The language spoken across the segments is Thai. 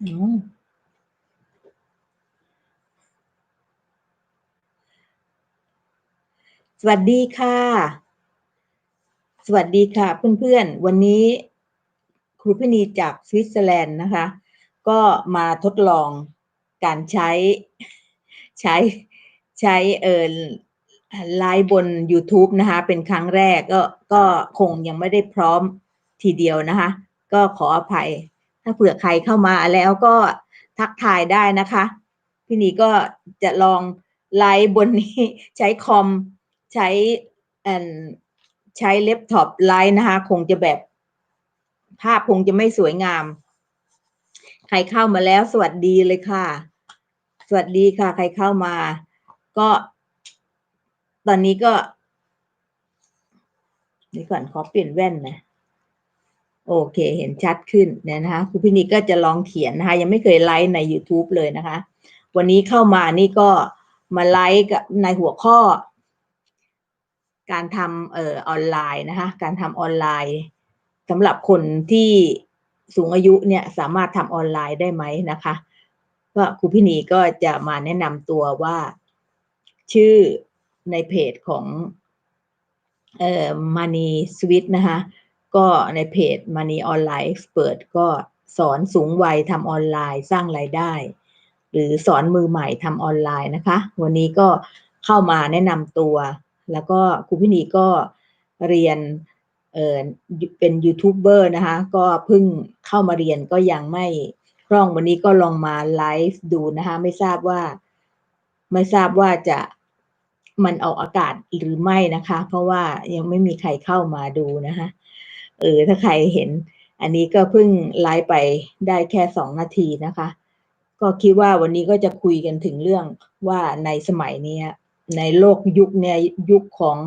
สวัสดีค่ะ สวัสดีค่ะเพื่อนๆ วันนี้ครูพินีจากสวิตเซอร์แลนด์นะคะ ก็มาทดลองการใช้ใช้ใช้เอ่อไลฟ์บน YouTube นะคะ เป็นครั้งแรกก็ก็คงยังไม่ได้พร้อมทีเดียวนะคะ ก็ขออภัย ถ้าเผื่อใครเข้ามาแล้วก็ทักทายได้นะคะ พี่นีก็จะลองไลฟ์บนนี้ใช้คอมใช้ใช้แล็ปท็อปไลฟ์นะคะ คงจะแบบภาพคงจะไม่สวยงาม ใครเข้ามาแล้วสวัสดีเลยค่ะ สวัสดีค่ะ ใครเข้ามา ก็ ตอนนี้ก็เดี๋ยวก่อนขอเปลี่ยนแว่นนะ โอเค เห็นชัดขึ้นเนี่ยนะคะครูพินิก็จะลองเขียนนะคะ ยังไม่เคยไลฟ์ใน YouTube เลยนะคะ วันนี้เข้ามานี่ก็มาไลฟ์กับในหัวข้อ การทำเอ่อออนไลน์นะคะ การทำออนไลน์สำหรับคนที่สูงอายุเนี่ยสามารถทำออนไลน์ได้ไหมนะคะก็ครูพินีก็จะมาแนะนำตัวว่าชื่อในเพจของเอ่อมานีสวิตนะคะ ก็ในเพจ Money Online Expert ก็สอนสูงวัยทำออนไลน์สร้างรายได้ หรือสอนมือใหม่ทำออนไลน์นะคะ วันนี้ก็เข้ามาแนะนำตัว แล้วก็ครูพินีก็เรียนเออเป็นยูทูบเบอร์นะคะ ก็เพิ่งเข้ามาเรียนก็ยังไม่คล่องวันนี้ก็ลองมาไลฟ์ดูนะคะไม่ทราบว่า ไม่ทราบว่าจะมันออกอากาศหรือไม่นะคะ เพราะว่ายังไม่มีใครเข้ามาดูนะคะ เออถ้าใครเห็น อันนี้ก็เพิ่งไลฟ์ไปได้แค่สองนาทีนะคะ ก็คิดว่าวันนี้ก็จะคุยกันถึงเรื่องว่าในสมัยนี้ในโลกยุคเนี่ยยุคของ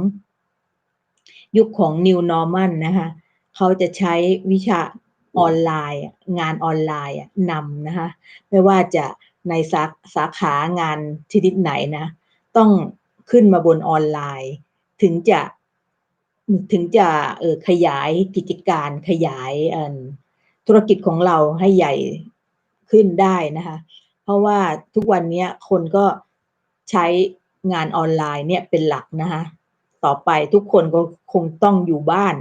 ยุคของ New Normal นะคะเขาจะใช้วิชาออนไลน์ งานออนไลน์นำนะคะไม่ว่าจะในสาสาขางานชนิดไหนนะ ต้องขึ้นมาบนออนไลน์ ถึงจะ ถึงจะเออขยายกิจการขยายธุรกิจของเราให้ใหญ่ขึ้นได้นะคะ เพราะว่าทุกวันนี้คนก็ใช้งานออนไลน์เนี่ยเป็นหลักนะคะต่อไปทุกคนก็คงต้องอยู่บ้าน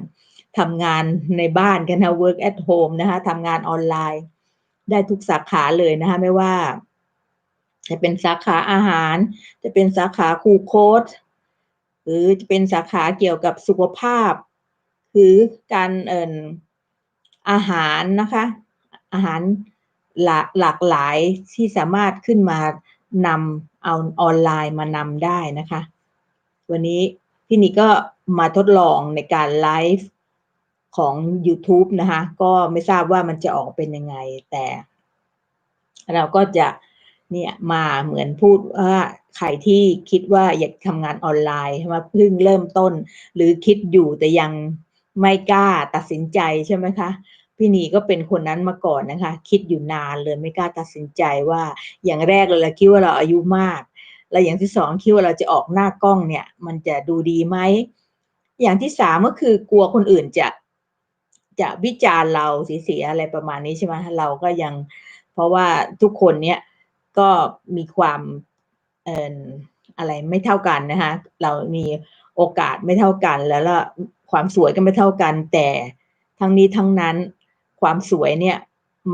ทำงานในบ้านกันนะ work at home นะคะทำงานออนไลน์ ได้ทุกสาขาเลยนะคะ ไม่ว่า จะเป็นสาขาอาหาร จะเป็นสาขาคูโค้ด หรือจะเป็นสาขาเกี่ยวกับสุขภาพ หรือการเอ่นอาหารนะคะ อาหารหลากหลากหลายที่สามารถขึ้นมานำเอาออนไลน์มานำได้นะคะ วันนี้พี่นี่ก็มาทดลองในการไลฟ์ของ YouTube นะคะ ก็ไม่ทราบว่ามันจะออกเป็นยังไงแต่ เราก็จะเนี่ยมาเหมือนพูดว่า ใครที่คิดว่าอยากทำงานออนไลน์มาเพิ่งเริ่มต้น หรือคิดอยู่แต่ยังไม่กล้าตัดสินใจใช่ไหมคะพี่นีก็เป็นคนนั้นมาก่อนนะคะ คิดอยู่นานเลยไม่กล้าตัดสินใจว่าอย่างแรกเลยเราคิดว่าเราอายุมาก แล้วอย่างที่สองคิดว่าเราจะออกหน้ากล้องเนี่ย มันจะดูดีไหมอย่างที่สามก็คือกลัวคนอื่นจะจะวิจารณ์เราเสียอะไรประมาณนี้ใช่ไหมเราก็ยัง เพราะว่าทุกคนเนี่ยก็มีความ อ่ออะไรไม่เท่ากันนะคะเรามีโอกาสไม่เท่ากัน แล้วก็ความสวยก็ไม่เท่ากัน แต่ทั้งนี้ทั้งนั้นความสวยเนี่ย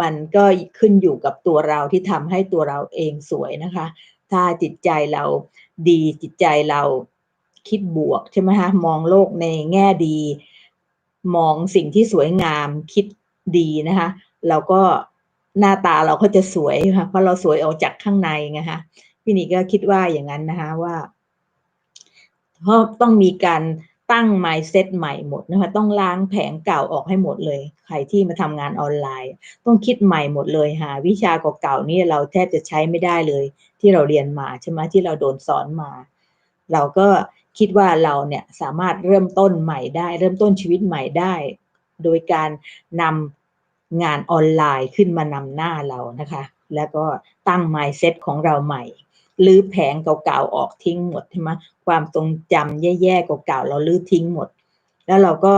มันก็ขึ้นอยู่กับตัวเราที่ทำให้ตัวเราเองสวยนะคะ ถ้าจิตใจเราดีจิตใจเราคิดบวกใช่ไหมคะมองโลกในแง่ดี มองสิ่งที่สวยงามคิดดีนะคะเราก็หน้าตาเราก็จะสวยค่ะเพราะเราสวยออกจากข้างในไงคะ พี่นี่ก็คิดว่าอย่างนั้นนะคะว่าเพราะต้องมีการตั้ง mindset ใหม่หมดนะคะต้องล้างแผงเก่าออกให้หมดเลย ใครที่มาทำงานออนไลน์ ต้องคิดใหม่หมดเลยหาวิชาเก่าๆนี่เราแทบจะใช้ไม่ได้เลย ที่เราเรียนมาใช่ไหมที่เราโดนสอนมา เราก็คิดว่าเราเนี่ยสามารถเริ่มต้นใหม่ได้ เริ่มต้นชีวิตใหม่ได้ โดยการนำงานออนไลน์ขึ้นมานำหน้าเรานะคะ แล้วก็ตั้ง mindset ของเราใหม่ ลื้อแผงเก่าๆออกทิ้งหมดใช่ไหมความทรงจำแย่ๆเก่าๆเราลื้อทิ้งหมด แล้วเราก็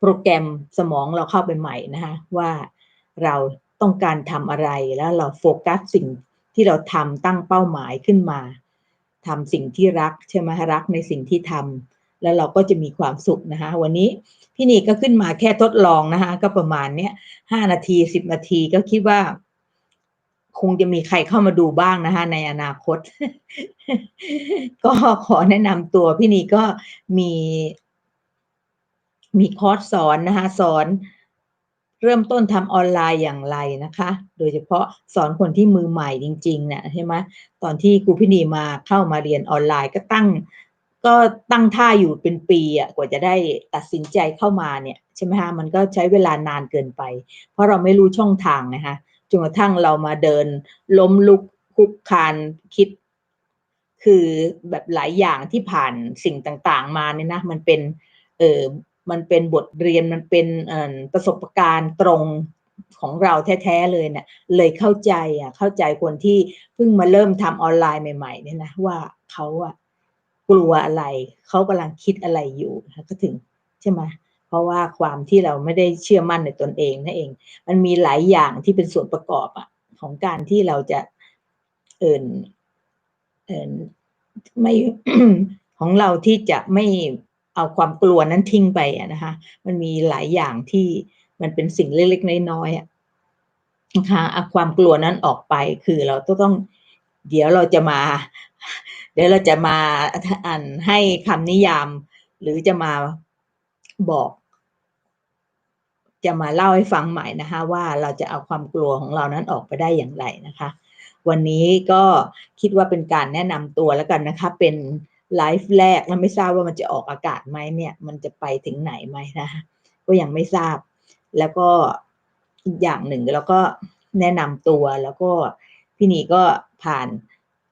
โปรแกรมสมองเราเข้าไปใหม่นะคะว่าเราต้องการทำอะไรแล้วเราโฟกัสสิ่งที่เราทำตั้งเป้าหมายขึ้นมาทำสิ่งที่รักใช่ไหมรักในสิ่งที่ทำแล้วเราก็จะมีความสุขนะคะวันนี้พี่นีก็ขึ้นมาแค่ทดลองนะคะก็ประมาณเนี้ยห้านาทีสิบนาทีก็คิดว่า คงจะมีใครเข้ามาดูบ้างนะคะในอนาคต ก็ขอแนะนำตัวพี่นีก็มี มีคอร์สสอนนะคะสอนเริ่มต้นทำออนไลน์อย่างไรนะคะ โดยเฉพาะสอนคนที่มือใหม่จริงๆเนี่ยใช่ไหมตอนที่ครูพี่นีมาเข้ามาเรียนออนไลน์ก็ตั้ง ก็ตั้งท่าอยู่เป็นปีอะกว่าจะได้ตัดสินใจเข้ามาเนี่ยใช่ไหมคะมันก็ใช้เวลานานเกินไป เพราะเราไม่รู้ช่องทางนะคะ จนกระทั่งเรามาเดินล้มลุกคุกคานคิด คือแบบหลายอย่างที่ผ่านสิ่งต่างๆ มาเนี่ยนะมันเป็นเออมันเป็นบทเรียนมันเป็นประสบการณ์ตรงของเราแท้ ๆ เลยเนะี่ยเลยเข้าใจอะเข้าใจคนที่เพิ่งมาเริ่มทำออนไลน์ใหม่ ๆ เนี่ยนะว่าเขาอะกลัวอะไร เขากำลังคิดอะไรอยู่ก็ถึงใช่ไหม เพราะว่าความที่เราไม่ได้เชื่อมั่นในตนเองนั่นเอง มันมีหลายอย่างที่เป็นส่วนประกอบอะของการที่เราจะเอินเอินไม่ของเราที่จะไม่เอาความกลัวนั้นทิ้งไปอะนะคะ มันมีหลายอย่างที่มันเป็นสิ่งเล็กๆน้อยๆนะคะเอาความกลัวนั้นออกไปคือเราต้องต้อง เดี๋ยวเราจะมา เดี๋ยวเราจะมาอ่านให้คำนิยาม หรือจะมาบอก จะมาเล่าให้ฟังใหม่นะคะว่าเราจะเอาความกลัวของเรานั้นออกไปได้อย่างไรนะคะ วันนี้ก็คิดว่าเป็นการแนะนำตัวแล้วกันนะคะ เป็นไลฟ์แรกแล้วไม่ทราบว่ามันจะออกอากาศไหมเนี่ย มันจะไปถึงไหนไหมนะก็ยังไม่ทราบ แล้วก็อีกอย่างหนึ่งแล้วก็แนะนำตัวแล้วก็พี่นีก็ผ่าน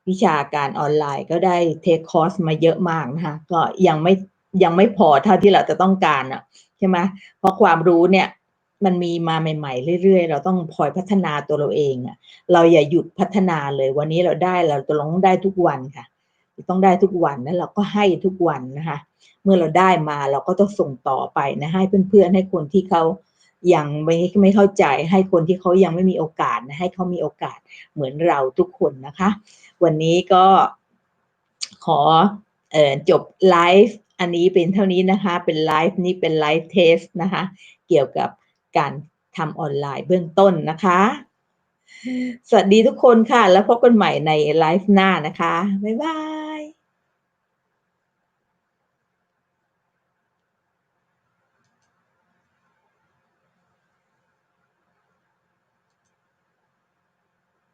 วิชาการออนไลน์ก็ได้เทคคอร์สมาเยอะมากนะคะก็ยังไม่ยังไม่พอเท่าที่เราจะต้องการอะ ใช่ไหมเพราะความรู้เนี่ยมันมีมาใหม่ ๆ เรื่อยๆ เราต้องคอยพัฒนาตัวเราเองอะเราอย่าหยุดพัฒนาเลย วันนี้เราได้เราจะลองได้ทุกวันค่ะ ต้องได้ทุกวันนั้นเราก็ให้ทุกวันนะคะ เมื่อเราได้มาเราก็ต้องส่งต่อไปนะให้เพื่อนๆให้คนที่เขายังไม่ไม่เข้าใจให้คนที่เขายังไม่มีโอกาสนะให้เขามีโอกาสเหมือนเราทุกคนนะคะ วันนี้ก็ขอออจบไลฟ์ อันนี้เป็นเท่านี้นะคะ เป็นไลฟ์นี้เป็นไลฟ์เทสนะคะ เกี่ยวกับการทำออนไลน์เบื้องต้นนะคะ สวัสดีทุกคนค่ะ แล้วพบกันใหม่ในไลฟ์หน้านะคะ บ๊ายบาย